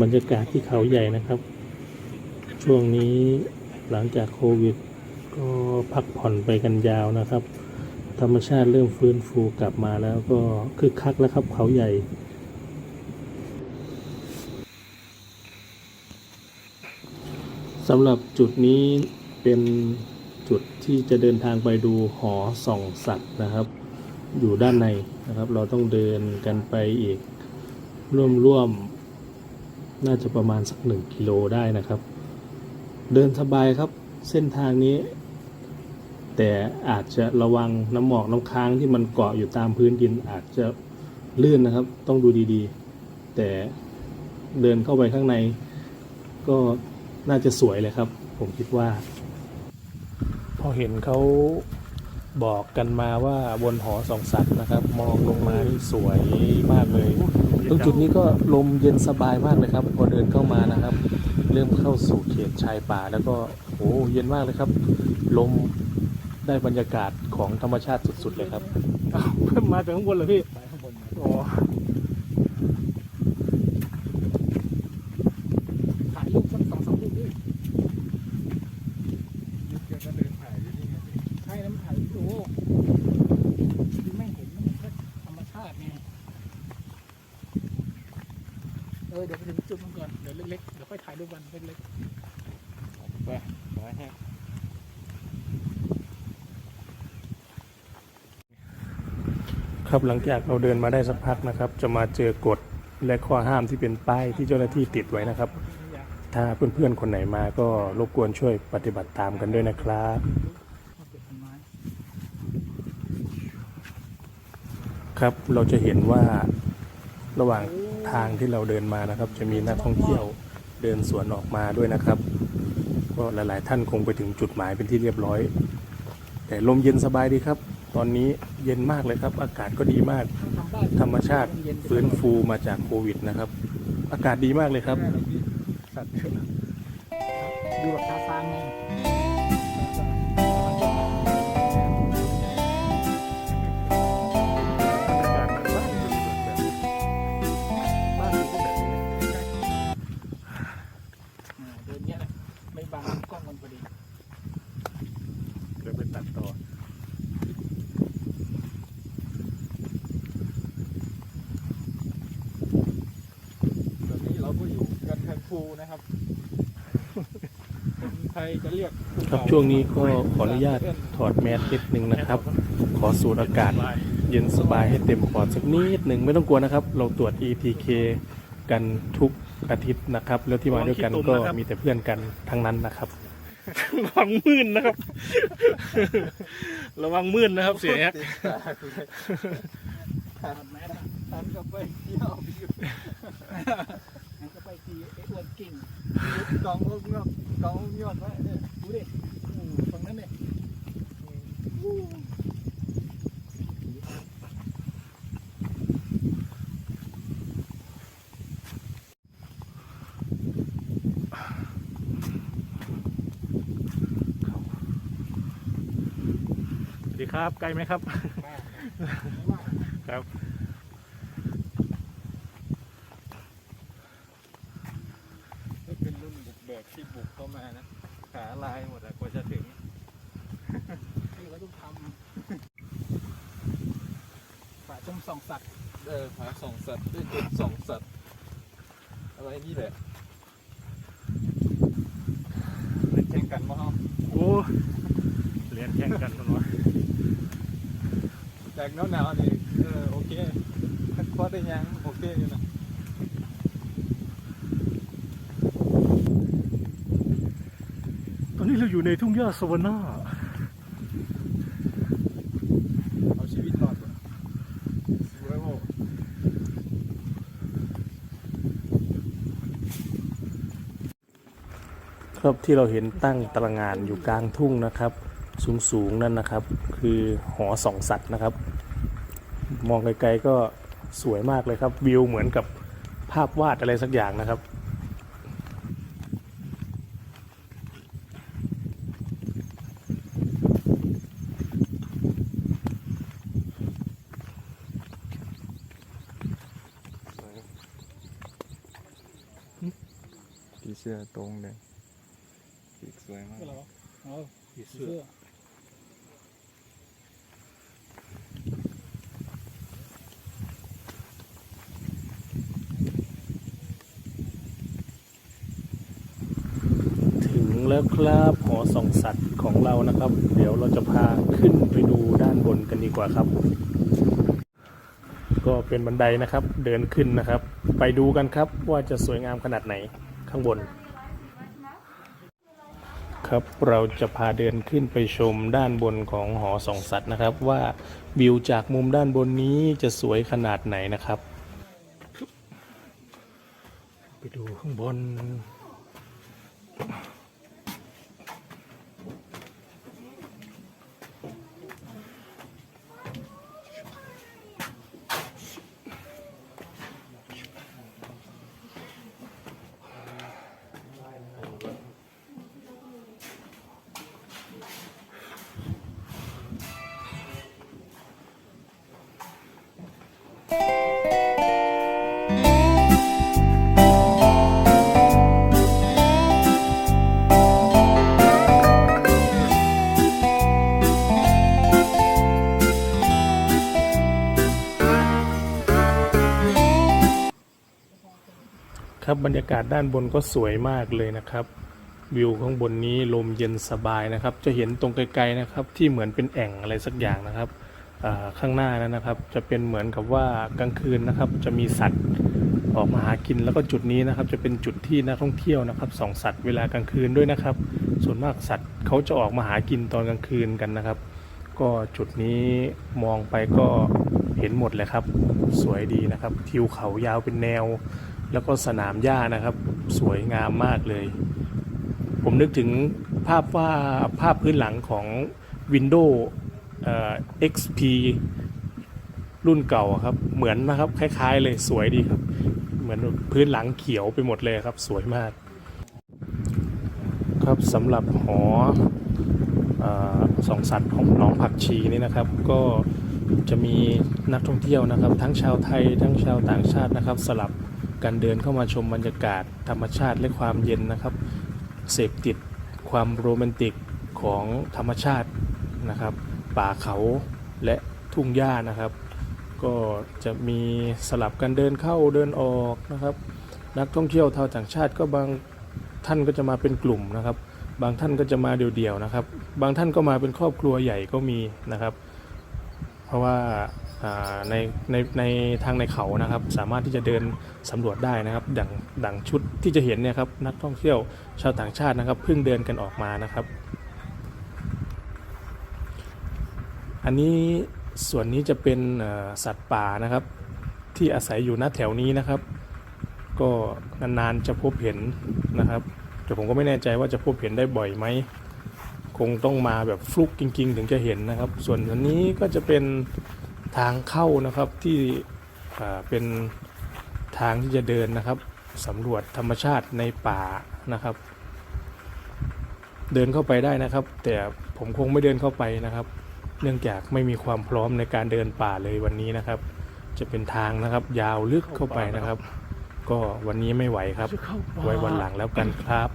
บรรยากาศที่เขาใหญ่นะครับ ช่วงนี้หลังจากโควิด ก็พักผ่อนไปกันยาวนะครับ ธรรมชาติเริ่มฟื้นฟูกลับมาแล้วก็คึกคักแล้วครับเขาใหญ่สำหรับจุดนี้เป็นจุดที่จะเดินทางไปดูหอส่องสัตว์นะครับ อยู่ด้านในนะครับ เราต้องเดินกันไปอีกร่วมๆ น่าจะประมาณสักหนึ่งกิโลได้นะครับ เดินสบายครับเส้นทางนี้ แต่อาจจะระวังน้ำหมอกน้ำค้างที่มันเกาะอยู่ตามพื้นดินอาจจะลื่นนะครับ ต้องดูดีๆ แต่เดินเข้าไปข้างใน ก็น่าจะสวยเลยครับ ผมคิดว่า พอเห็นเขาบอกกันมาว่าบนหอสองสัตว์นะครับ มองลงมาสวยมากเลย รงจุดนี้ก็ลมเย็นสบายมากเลยครับพอเดินเข้ามานะครับ เริ่มเข้าสู่เขตชายป่าแล้วก็โอ้เย็นมากเลยครับ ลมได้บรรยากาศของธรรมชาติสุดๆเลยครับ มาจากข้างบนเหรอพี่ไปข้างบนอ๋ออ ถ่ายรูปสักสองสามรูปดิยุคแกก็เดินถ่ายอยู่นี่ไงพี่ใช่แล้วมันถ่ายวิดีโอที่ไม่เห็นมันแค่ธรรมชาติไง เออเดี๋ยวไปถึงจุดมันก่อน เดี๋ยวเล็กๆ เดี๋ยวค่อยถ่ายรูปกันเล็กๆ ไปไปฮะครับหลังจากเราเดินมาได้สักพักนะครับ จะมาเจอกฎและข้อห้ามที่เป็นป้ายที่เจ้าหน้าที่ติดไว้นะครับ ถ้าเพื่อนๆคนไหนมาก็รบกวนช่วยปฏิบัติตามกันด้วยนะครับเอาเก็บต้นไม้ครับเราจะเห็นว่าระหว่าง ทางที่เราเดินมานะครับ จะมีนักท่องเที่ยวเดินสวนออกมาด้วยนะครับ ก็หลาย ๆ ท่านคงไปถึงจุดหมายเป็นที่เรียบร้อย แต่ลมเย็นสบายดีครับ ตอนนี้เย็นมากเลยครับ อากาศก็ดีมาก ธรรมชาติฟื้นฟูมาจากโควิดนะครับ อากาศดีมากเลยครับ สัตว์ดูแบบตาฟางไง ดินเนี้ยแหละไม่บังกล้องมันพอดีเดี๋ยวไปตัดต่อตอนนี้เราก็อยู่กันแทนภูนะครับคนไทยจะเรียกภูครับเขาช่วงนี้ก็ขออนุญาตถอดแมสนิดนึงนะครับ ขอสูดอากาศ เย็นสบายให้เต็มปอดสักนิดหนึ่งไม่ต้องกลัวนะครับ เราตรวจ ETK กันทุก อาทิตย์นะครับ แล้วที่มาด้วยกันก็มีแต่เพื่อนกันทั้งนั้นนะครับ ระวังมื่นนะครับ ระวังมื่นนะครับ เสียแอดถามแม่นะถามกับไปเที่ยวพี่อยู่ถามกับไปทีไอ้อ้วนกิ่งกองลูกยอดกองลูกยอดไว้เนี่ยดูดิอืมตรงนั้นเนี่ยอืม สวัสดี ครับ ไกลไหมครับ ครับนี่เป็นรุ่นบุกเบิกที่บุกเข้ามานะขาลายหมดอะกว่าจะถึงนี่ก็ต้องทำฝ่ายชมส่องสัตว์เออหาส่องสัตว์ด้วยจุดส่องสัตว์ อะไรนี่แหละเล่นแข่งกันมาเฮาโอ้เรียนแข่งกันคน วะจากหนาวๆนี่เออโอเคถ้าคอได้ยังโอเคอยู่นะตอนนี้เราอยู่ในทุ่งหญ้าสวรรค์เอาชีวิตรอดก่อนสวยโว้ครับที่เราเห็นตั้งตระหงานอยู่กลางทุ่งนะครับ สูงๆนั่นนะครับ คือหอสองสัตว์นะครับ มองไกลๆก็สวยมากเลยครับวิวเหมือนกับภาพวาดอะไรสักอย่างนะครับ ผีเสื้อตรงเลยปีกสวยมากก็เหรอเอาผีเสื้เสื้อ แล้วครับหอส่องสัตว์ของเรานะครับ เดี๋ยวเราจะพาขึ้นไปดูด้านบนกันดีกว่าครับ ก็เป็นบันไดนะครับ เดินขึ้นนะครับ ไปดูกันครับว่าจะสวยงามขนาดไหนข้างบน ครับเราจะพาเดินขึ้นไปชมด้านบนของหอส่องสัตว์นะครับ ว่าวิวจากมุมด้านบนนี้จะสวยขนาดไหนนะครับ ไปดูข้างบน ครับบรรยากาศด้านบนก็สวยมากเลยนะครับ วิวข้างบนนี้ลมเย็นสบายนะครับ จะเห็นตรงไกลๆนะครับ ที่เหมือนเป็นแอ่งอะไรสักอย่างนะครับข้างหน้านั้นนะครับ จะเป็นเหมือนกับว่ากลางคืนนะครับ จะมีสัตว์ออกมาหากินแล้วก็จุดนี้นะครับ จะเป็นจุดที่นักท่องเที่ยวนะครับส่องสัตว์เวลากลางคืนด้วยนะครับ ส่วนมากสัตว์เขาจะออกมาหากินตอนกลางคืนกันนะครับ ก็จุดนี้มองไปก็เห็นหมดเลยครับ สวยดีนะครับทิวเขายาวเป็นแนว แล้วก็สนามหญ้านะครับ สวยงามมากเลย ผมนึกถึงภาพว่าภาพพื้นหลังของ Windows เอ่อ XP รุ่นเก่าครับ เหมือนนะครับ คล้ายๆ เลยสวยดีครับ เหมือนพื้นหลังเขียวไปหมดเลยครับ สวยมาก ครับสำหรับหอออสองสัตว์ของหนองผักชีนี่นะครับ ก็จะมีนักท่องเที่ยวนะครับ ทั้งชาวไทยทั้งชาวต่างชาตินะครับ สลับ กันเดินเข้ามาชมบรรยากาศ ธรรมชาติและความเย็นนะครับเสพติดความโรแมนติกของธรรมชาตินะครับ ป่าเขาและทุ่งหญ้านะครับ ก็จะมีสลับกันเดินเข้าเดินออกนะครับ นักท่องเที่ยวชาวต่างชาติก็บางท่านก็จะมาเป็นกลุ่มนะครับ บางท่านก็จะมาเดี่ยวๆนะครับ บางท่านก็มาเป็นครอบครัวใหญ่ก็มีนะครับ เพราะว่า ในในในทางในเขานะครับ สามารถที่จะเดินสำรวจได้นะครับดังดังชุดที่จะเห็นเนี่ยครับนักท่องเที่ยวชาวต่างชาตินะครับเพิ่งเดินกันออกมานะครับ อันนี้ส่วนนี้จะเป็นสัตว์ป่านะครับ ที่อาศัยอยู่ณแถวนี้นะครับ ก็นานๆจะพบเห็นนะครับแต่ผมก็ไม่แน่ใจว่าจะพบเห็นได้บ่อยไหมคงต้องมาแบบฟลุกจริง ๆ ถึงจะเห็นนะครับ ส่วนอันนี้ก็จะเป็น ทางเข้านะครับที่อ่าเป็นทางที่จะเดินนะครับสำรวจธรรมชาติในป่านะครับ เดินเข้าไปได้นะครับ แต่ผมคงไม่เดินเข้าไปนะครับ เนื่องจากไม่มีความพร้อมในการเดินป่าเลยวันนี้นะครับ จะเป็นทางนะครับยาวลึกเข้าไปนะครับ ก็วันนี้ไม่ไหวครับจะเข้าป่าไว้วันหลังแล้วกันครับ